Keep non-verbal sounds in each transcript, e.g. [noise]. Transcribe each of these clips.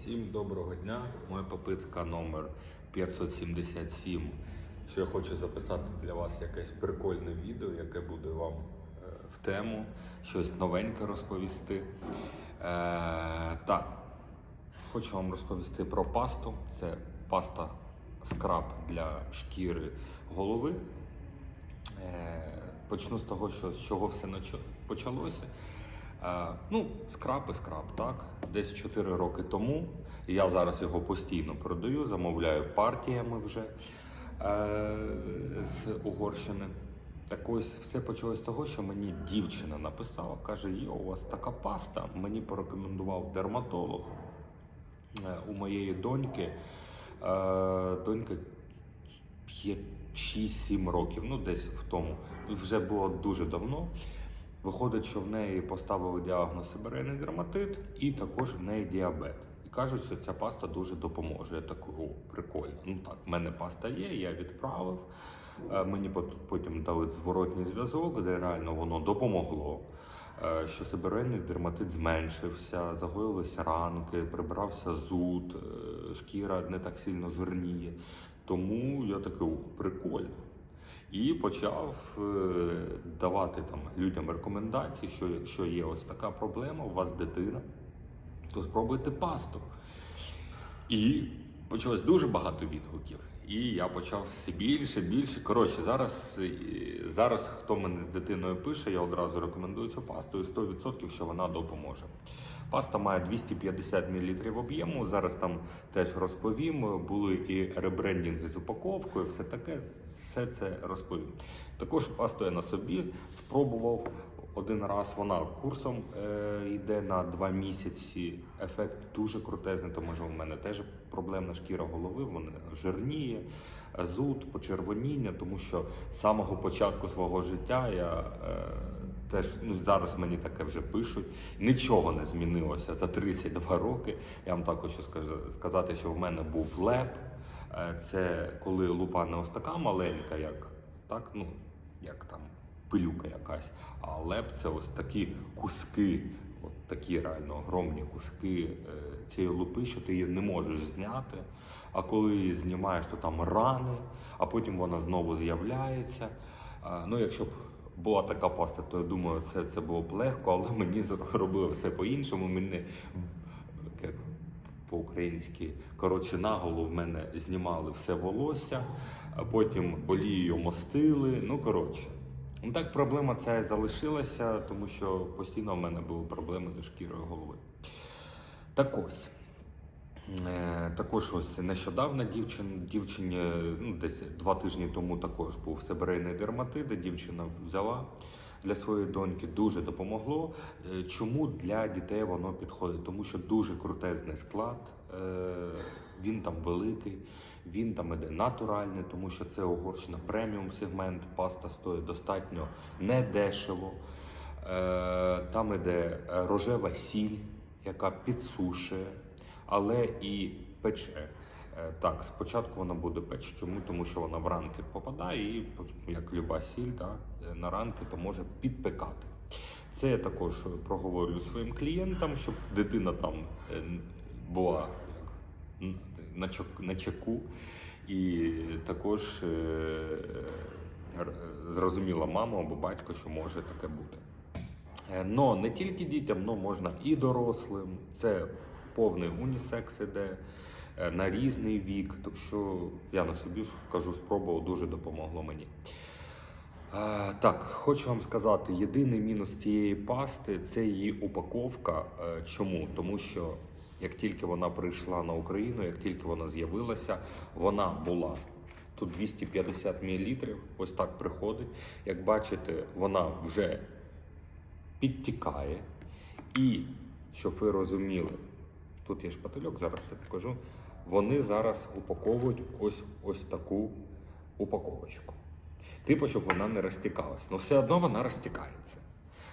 Всім доброго дня. Моя попитка номер 577. Що я хочу записати для вас якесь прикольне відео, яке буде вам е, в тему, щось новеньке розповісти. Е, так, хочу вам розповісти про пасту. Це паста скраб для шкіри голови. Е, Почну з того, що з чого все почалося. Е, Ну, скраб і скраб, так. Десь 4 роки тому. Я зараз його постійно продаю, замовляю партіями вже е, з Угорщини. Так ось все почалось з того, що мені дівчина написала, каже: Йо, у вас така паста. Мені порекомендував дерматолог Е, у моєї доньки. Е, Донька є 6-7 років, ну десь в тому. Вже було дуже давно. Виходить, що в неї поставили діагноз сибирейний дерматит і також в неї діабет. І кажуть, що ця паста дуже допоможе. Я такий, о, прикольно. Ну так, в мене паста є, я відправив. Е, Мені пот- потім дали зворотній зв'язок, де реально воно допомогло. Е, Що сибирейний дерматит зменшився, загоїлися ранки, прибрався зуд, е, шкіра не так сильно жирніє. Тому я такий, о, прикольно. І почав е, давати там людям рекомендації, що якщо є ось така проблема, у вас дитина, то спробуйте пасту. І почалось дуже багато відгуків. І я почав все більше, більше. Коротше, зараз, е, зараз хто мене з дитиною пише, я одразу рекомендую цю пасту і 100% що вона допоможе. Паста має 250 мл об'єму. Зараз там теж розповім. Були і ребрендінги з упаковкою, все таке, все це розповім. Також пасту я на собі спробував один раз. Вона курсом е, йде на два місяці. Ефект дуже крутезний, тому що в мене теж проблемна шкіра голови, вона жирніє, зуд, почервоніння, тому що з самого початку свого життя я. Е, Теж ну зараз мені таке вже пишуть. Нічого не змінилося за 32 роки. Я вам так хочу сказати, що в мене був леп. Е, Це коли лупа не ось така маленька, як так, ну як там пилюка якась. А леп це ось такі куски, от такі реально огромні куски е, цієї лупи, що ти її не можеш зняти. А коли її знімаєш, то там рани, а потім вона знову з'являється. Ну, якщо б була така паста, то я думаю, це, це було б легко, але мені зробили все по-іншому. Мене як по-українськи, коротше, наголо в мене знімали все волосся, а потім олією мостили. Ну, коротше. Ну так проблема ця і залишилася, тому що постійно в мене були проблеми зі шкірою голови. Так ось. Е, Також ось нещодавно дівчин, дівчині, ну десь два тижні тому також був сибирейний дерматит, де дівчина взяла для своєї доньки, дуже допомогло. Е, Чому для дітей воно підходить? Тому що дуже крутезний склад, е, він там великий, він там іде натуральний, тому що це Угорщина преміум сегмент, паста стоїть достатньо недешево. Е, Там іде рожева сіль, яка підсушує але і пече. Е, Так, спочатку вона буде печь. Чому? Тому що вона в ранки попадає і, як люба сіль, да, на ранки то може підпекати. Це я також проговорю своїм клієнтам, щоб дитина там е, була на, чеку. І також е, зрозуміла мама або батько, що може таке бути. Но не тільки дітям, но можна і дорослим. Це повний унісекс іде на різний вік. Так що я на собі кажу, спробував, дуже допомогло мені. Е, Так, хочу вам сказати, єдиний мінус цієї пасти це її упаковка. Е, Чому? Тому що як тільки вона прийшла на Україну, як тільки вона з'явилася, вона була тут 250 мл, ось так приходить. Як бачите, вона вже підтікає. І, щоб ви розуміли, тут є шпательок, зараз я покажу. Вони зараз упаковують ось ось таку упаковочку. Типу, щоб вона не розтікалась. Але все одно вона розтікається.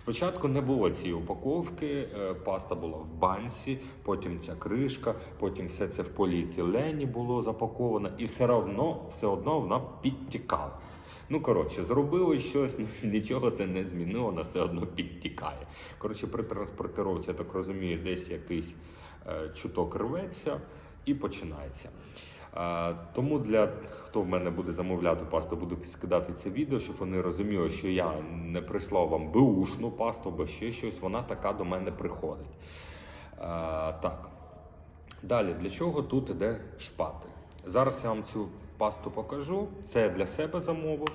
Спочатку не було цієї упаковки, е, паста була в банці, потім ця кришка, потім все це в поліетилені було запаковано, і все одно, все одно вона підтікала. Ну, коротше, зробили щось, [laughs] ну, нічого це не змінило, вона все одно підтікає. Коротше, при транспортировці, я так розумію, десь якийсь е, чуток рветься і починається. Е, Тому для хто в мене буде замовляти пасту, буду скидати це відео, щоб вони розуміли, що я не прислав вам беушну пасту або ще щось, вона така до мене приходить. Е, Так. Далі, для чого тут іде шпатель? Зараз я вам цю пасту покажу. Це я для себе замовив.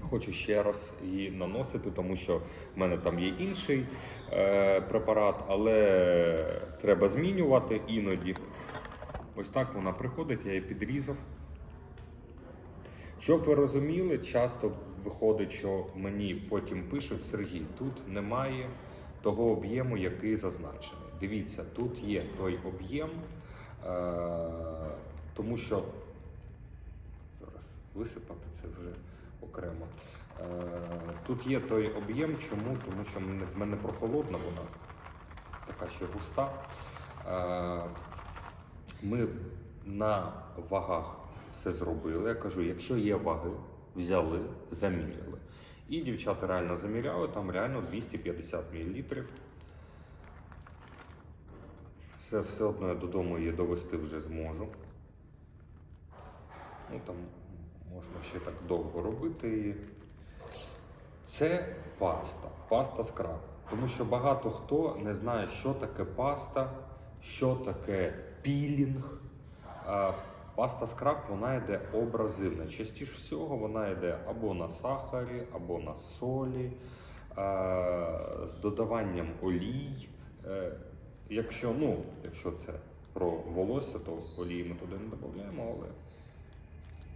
Хочу ще раз її наносити, тому що в мене там є інший е, препарат, але треба змінювати іноді. Ось так вона приходить, я її підрізав. Щоб ви розуміли, часто виходить, що мені потім пишуть Сергій, тут немає того об'єму, який зазначений. Дивіться, тут є той об'єм, е, тому що зараз висипати це вже окремо. Е, тут є той об'єм, чому? Тому що в мене- прохолодна вона, така ще густа. Ми на вагах все зробили. Я кажу, якщо є ваги, взяли, заміряли. І дівчата реально заміряли, там реально 250 мл. Все, все одно я додому її довести вже зможу. Ну там можна ще так довго робити її. Це паста, паста скраб. Тому що багато хто не знає, що таке паста, що таке пілінг. Паста скраб вона йде образивна. Частіше всього вона йде або на сахарі, або на солі, з додаванням олій. Е, Якщо, ну, якщо це про волосся, то олії ми туди не додаємо, але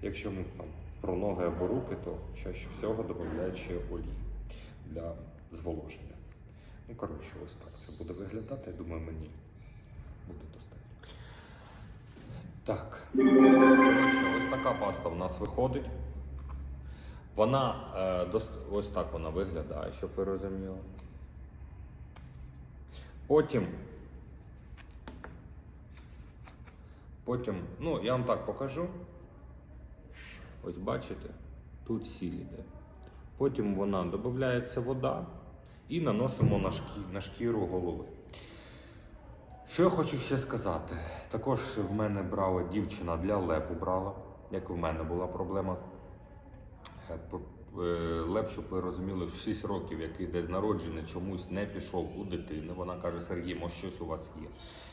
Якщо ми там про ноги або руки, то чаще всього додають ще олій для зволоження. Ну, коротше, ось так це буде виглядати. Я думаю, мені буде достатньо. Так. Ось така паста в нас виходить. Вона е, ось так вона виглядає, щоб ви розуміли. Потім Потім, ну, я вам так покажу. Ось бачите, тут сіль іде. Потім вона додається вода і наносимо на шкіру голови. Що я хочу ще сказати? Також в мене брала дівчина для лепу брала, як в мене була проблема. Е, е, Леп, щоб ви розуміли, в 6 років, який десь народжений, чомусь не пішов у дитини. Вона каже: Сергій, може щось у вас є.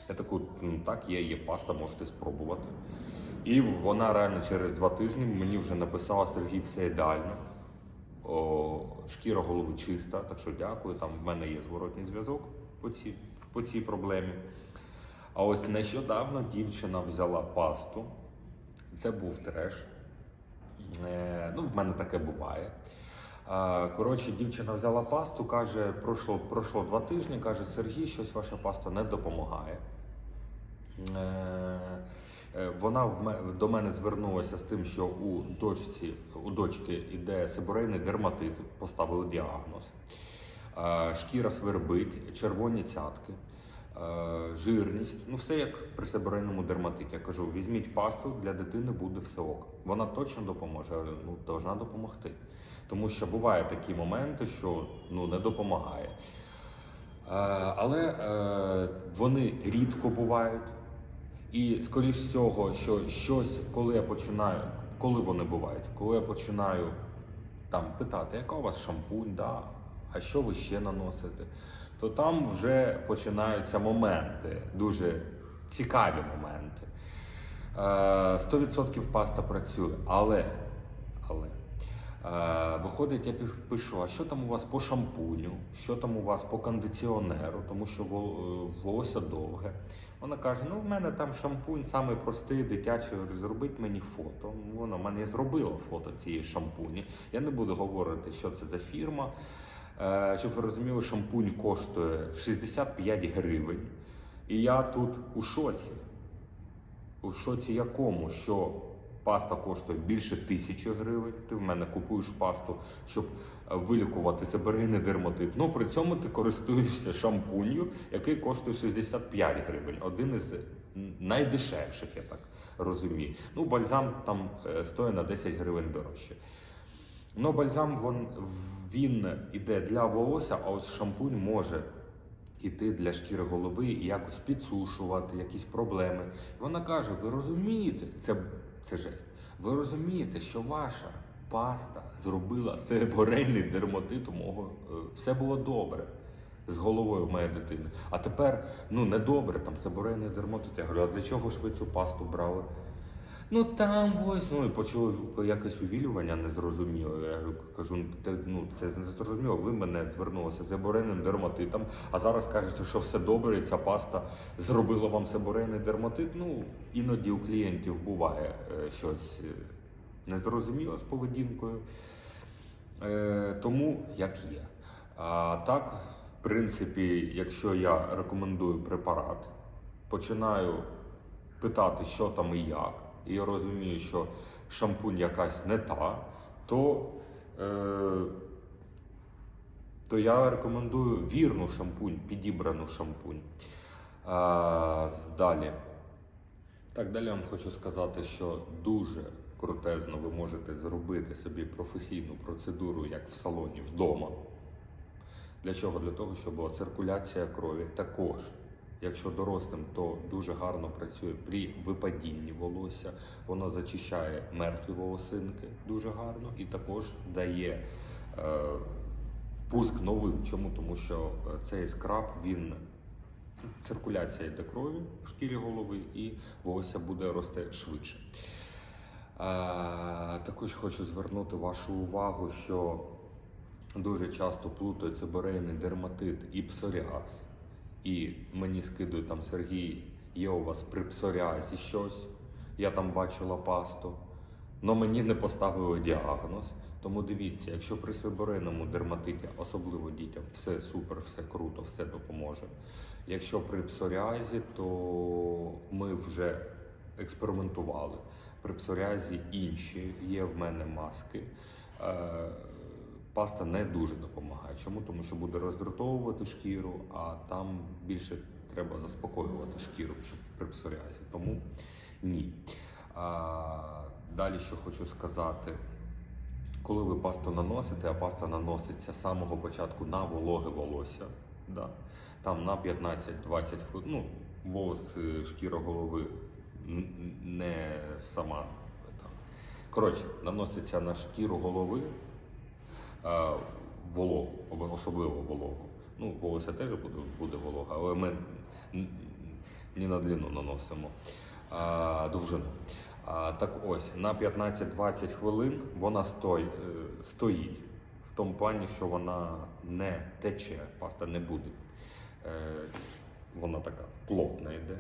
Я таку, «Ну, так, є, є паста, можете спробувати. І вона реально через два тижні мені вже написала Сергій, все ідеально. О, шкіра голови чиста, так що дякую. Там в мене є зворотній зв'язок по цій, по цій проблемі. А ось нещодавно дівчина взяла пасту. Це був треш. Е, ну, в мене таке буває. Коротше, дівчина взяла пасту, каже, пройшло, пройшло два тижні, каже, Сергій, щось ваша паста не допомагає. Е, е, Вона до мене звернулася з тим, що у дочці, у дочки йде сиборейний дерматит, поставили діагноз. Шкіра свербить, червоні цятки, жирність. Ну, все як при сиборейному дерматиті. Я кажу, візьміть пасту, для дитини буде все ок. Вона точно допоможе, але ну, повинна допомогти. Тому що бувають такі моменти, що ну, не допомагає. Е, Але е, вони рідко бувають. І скоріш всього, що щось, коли я починаю, коли вони бувають, коли я починаю там питати, яка у вас шампунь, да, а що ви ще наносите, то там вже починаються моменти, дуже цікаві моменти. Е, 100% паста працює, але, але Е, Виходить, я пишу, а що там у вас по шампуню, що там у вас по кондиціонеру, тому що е, волосся довге. Вона каже: ну в мене там шампунь самий простий, дитячий, зробіть мені фото. Вона мене зробила фото цієї шампуні. Я не буду говорити, що це за фірма. Е, Щоб ви розуміли, шампунь коштує 65 гривень. І я тут у шоці. У шоці якому, що паста коштує більше тисячі гривень. Ти в мене купуєш пасту, щоб е, вилікувати себерейний дерматит. Ну при цьому ти користуєшся шампунью, який коштує 65 гривень. Один із найдешевших, я так розумію. Ну, бальзам там е, стоїть на 10 гривень дорожче. Ну, бальзам він, він іде для волосся, а ось шампунь може іти для шкіри голови і якось підсушувати якісь проблеми. Вона каже: ви розумієте, це, це жесть. Ви розумієте, що ваша паста зробила себорейний дерматит мого е, все було добре з головою моєї дитини. А тепер ну не добре, там себорейний дерматит. Я говорю, а для чого ж ви цю пасту брали? Ну там ось, ну і почули якесь увілювання незрозуміло. Я кажу, «Ну, ну це не зрозуміло. Ви мене звернулися з себорейним дерматитом, а зараз кажете, що все добре, і ця паста зробила вам себорейний дерматит. Ну іноді у клієнтів буває е, щось е, незрозуміло з поведінкою. Е, тому як є. А так, в принципі, якщо я рекомендую препарат, починаю питати, що там і як, і розумію, що шампунь якась не та, то, е, то я рекомендую вірну шампунь, підібрану шампунь. А, далі. Так, далі я вам хочу сказати, що дуже крутезно ви можете зробити собі професійну процедуру, як в салоні вдома. Для чого? Для того, щоб циркуляція крові. Також, якщо дорослим, то дуже гарно працює при випадінні волосся. Воно зачищає мертві волосинки дуже гарно і також дає е, пуск новим. Чому? Тому що е, цей скраб він циркуляція йде крові в шкірі голови і волосся буде рости швидше. А, також хочу звернути вашу увагу, що дуже часто плутають себорейний дерматит і псоріаз. І мені скидує там Сергій, є у вас при псоріазі щось, я там бачила пасту, але мені не поставили діагноз. Тому дивіться, якщо при себорейному дерматиті, особливо дітям, все супер, все круто, все допоможе. Якщо при псоріазі, то ми вже експериментували. При псоріазі інші є в мене маски. Паста не дуже допомагає. Чому? Тому що буде роздратовувати шкіру, а там більше треба заспокоювати шкіру при псоріазі. Тому ні. А, далі що хочу сказати. Коли ви пасту наносите, а паста наноситься з самого початку на вологе волосся, да, там на 15-20 хвилин, ну, волос, е, шкіра голови не сама. Коротше, наноситься на шкіру голови вологу, особливо вологу. Ну, волосся теж буде, буде волога, але ми не на длину наносимо а, довжину. А, так ось, на 15-20 хвилин вона стой, е, стоїть в тому плані, що вона не тече, паста не буде. Е, вона така плотна йде.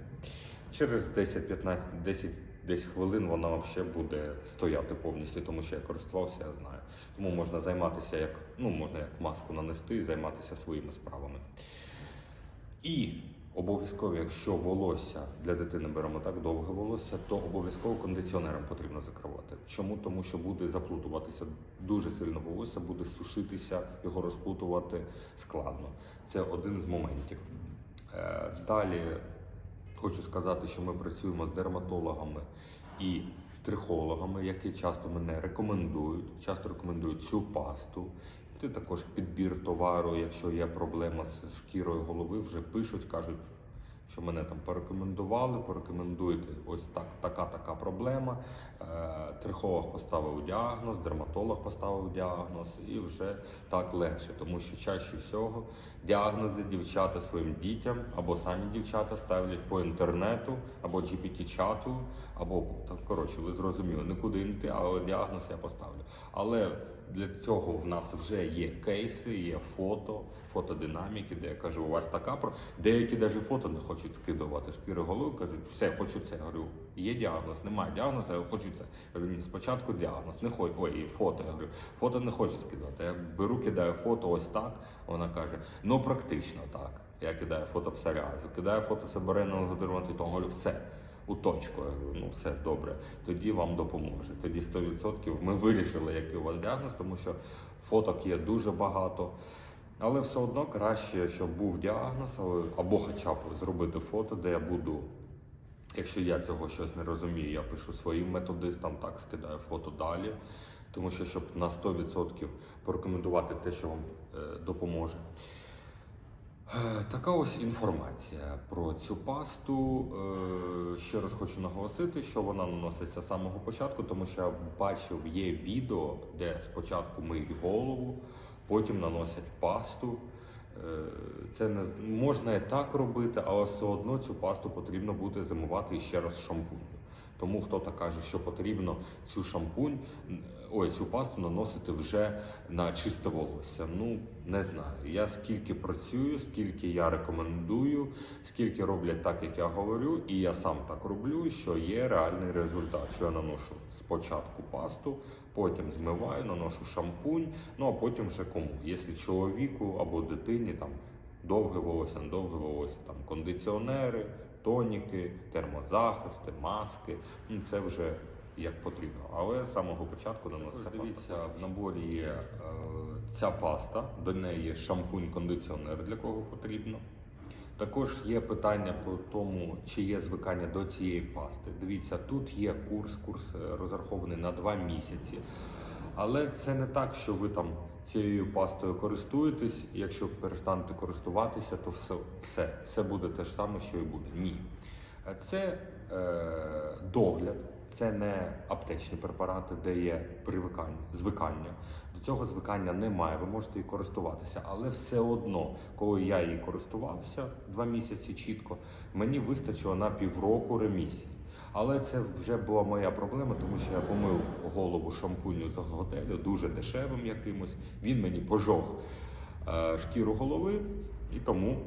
Через 10-15 10 десь хвилин вона взагалі буде стояти повністю, тому що я користувався, я знаю. Тому можна займатися як, ну, можна як маску нанести і займатися своїми справами. І обов'язково, якщо волосся для дитини беремо так довге волосся, то обов'язково кондиціонером потрібно закривати. Чому? Тому що буде заплутуватися дуже сильно волосся, буде сушитися, його розплутувати складно. Це один з моментів. Е, Далі хочу сказати, що ми працюємо з дерматологами і трихологами, які часто мене рекомендують, часто рекомендують цю пасту. Ти також підбір товару, якщо є проблема з шкірою голови, вже пишуть, кажуть, що мене там порекомендували, порекомендуйте, ось так, така така проблема. Е, трихолог поставив діагноз, дерматолог поставив діагноз, і вже так легше, тому що чаще всього діагнози дівчата своїм дітям або самі дівчата ставлять по інтернету, або GPT-чату, або там коротше, ви зрозуміли, нікуди не йти, але діагноз я поставлю. Але для цього в нас вже є кейси, є фото, фотодинаміки, де я кажу, у вас така про деякі навіть фото не хочуть скидувати шкіри голови, кажуть, все, хочу це. Я говорю, є діагноз, немає діагнозу, я хочу це. Я говорю, ні, спочатку діагноз, не хочу, ой, фото. Я говорю, фото не хочу скидати. Я беру, кидаю фото ось так. Вона каже, ну практично так. Я кидаю фото псоріазу, кидаю фото себорейного дерматиту, говорю, все. У точку, я говорю, ну все добре, тоді вам допоможе. Тоді 100% ми вирішили, який у вас діагноз, тому що фоток є дуже багато. Але все одно краще, щоб був діагноз, або хоча б зробити фото, де я буду. Якщо я цього щось не розумію, я пишу своїм методистам, так скидаю фото далі. Тому що щоб на 100% порекомендувати те, що вам е, допоможе. Е, Така ось інформація про цю пасту. Е, Ще раз хочу наголосити, що вона наноситься з самого початку, тому що я бачив, є відео, де спочатку миють голову, потім наносять пасту. Е, Це не можна і так робити, але все одно цю пасту потрібно буде зимувати ще раз шампунь. Тому хто-то каже, що потрібно цю шампунь, ой, цю пасту наносити вже на чисте волосся. Ну не знаю. Я скільки працюю, скільки я рекомендую, скільки роблять так, як я говорю, і я сам так роблю, що є реальний результат. Що я наношу спочатку пасту, потім змиваю, наношу шампунь, ну а потім вже кому. Якщо чоловіку або дитині там довге волосся, недовге волосся, там кондиціонери, тоніки, термозахисти, маски. Ну, Це вже як потрібно. Але з самого початку наноситься Дивіться, в наборі є е, ця паста, до неї є шампунь-кондиціонер, для кого потрібно. Також є питання по тому, чи є звикання до цієї пасти. Дивіться, тут є курс, курс е, розрахований на 2 місяці. Але це не так, що ви там цією пастою користуєтесь, якщо перестанете користуватися, то все, все, все буде те ж саме, що і буде. Ні. Це е, догляд, це не аптечні препарати, де є привикання, звикання. До цього звикання немає, ви можете і користуватися, але все одно, коли я її користувався два місяці чітко, мені вистачило на півроку ремісії. Але це вже була моя проблема, тому що я помив голову шампуню з готелю дуже дешевим якимось. Він мені пожог е, шкіру голови, і тому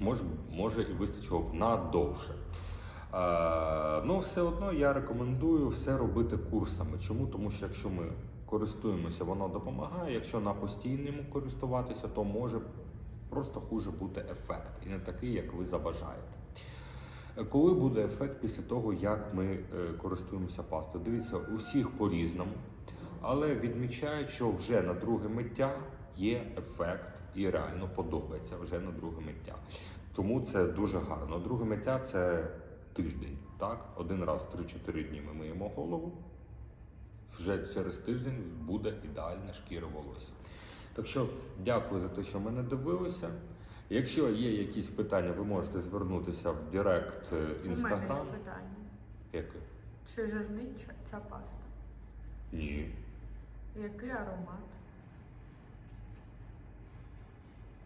може, може і вистачило б надовше. Е, ну, все одно я рекомендую все робити курсами. Чому? Тому що якщо ми користуємося, воно допомагає. Якщо на постійному користуватися, то може просто хуже бути ефект і не такий, як ви забажаєте. Коли буде ефект після того, як ми е, користуємося пастою? Дивіться, у всіх по-різному, але відмічають, що вже на друге миття є ефект і реально подобається вже на друге миття. Тому це дуже гарно. Друге миття це тиждень. Так, один раз 3-4 дні ми миємо голову. Вже через тиждень буде ідеальна шкіра волосся. Так що дякую за те, що мене дивилися. Якщо є якісь питання, ви можете звернутися в Директ У мене є Інстаграм. питання. Яке? Чи жирний ця паста? Ні. Який аромат?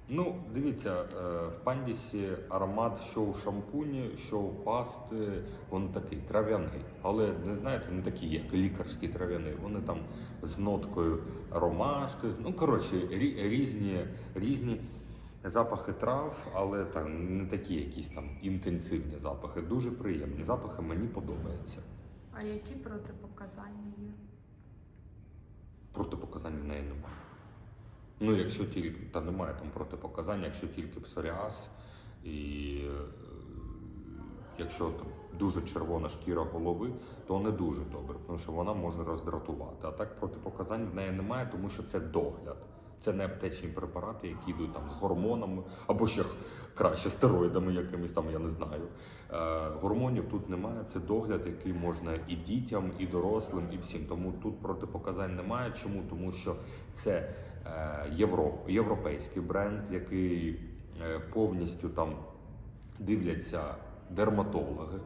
Ну, дивіться, е, в пандісі аромат, що у шампуні, що у пасти, він такий трав'яний. Але не знаєте, не такий, як лікарський трав'яний. Вони там з ноткою ромашки. Ну, коротше, рі- різні, різні запахи трав, але там не такі якісь там інтенсивні запахи. Дуже приємні. Запахи мені подобаються. А які протипоказання є? Протипоказань в неї немає. Ну, якщо тільки, та немає там протипоказань, якщо тільки псоріаз і е, якщо там дуже червона шкіра голови, то не дуже добре, тому що вона може роздратувати. А так протипоказань в неї немає, тому що це догляд. Це не аптечні препарати, які йдуть там з гормонами або ще краще стероїдами якимись там, я не знаю. Е, гормонів тут немає. Це догляд, який можна і дітям, і дорослим, і всім. Тому тут протипоказань немає. Чому? Тому що це е, євро, європейський бренд, який е, повністю там дивляться дерматологи.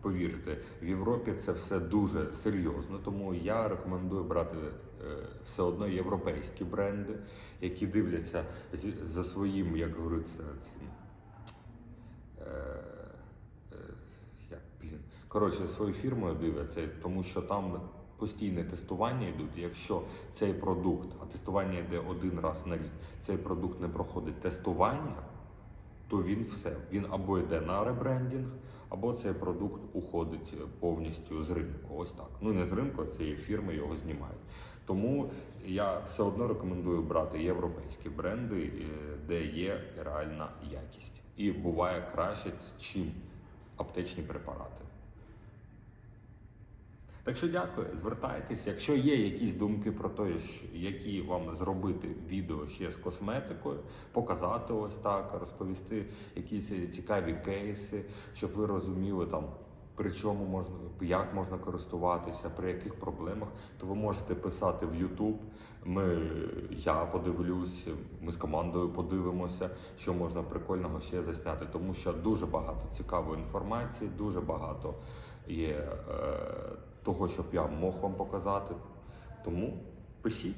Повірте, в Європі це все дуже серйозно, тому я рекомендую брати е, все одно європейські бренди, які дивляться за своїм, як говориться, цим, коротше, своєю фірмою дивляться, тому що там постійне тестування йдуть. Якщо цей продукт, а тестування йде один раз на рік, цей продукт не проходить тестування, то він все. Він або йде на ребрендінг, або цей продукт уходить повністю з ринку. Ось так. Ну не з ринку, а цієї фірми його знімають. Тому я все одно рекомендую брати європейські бренди, е, де є реальна якість. І буває краще, чим аптечні препарати. Так що дякую, звертайтесь. Якщо є якісь думки про те, які вам зробити відео ще з косметикою, показати ось так, розповісти якісь цікаві кейси, щоб ви розуміли там при чому можна, як можна користуватися, при яких проблемах, то ви можете писати в YouTube. Ми, я подивлюсь, ми з командою подивимося, що можна прикольного ще засняти, тому що дуже багато цікавої інформації, дуже багато є е, того, щоб я мог вам показати. Тому пишіть.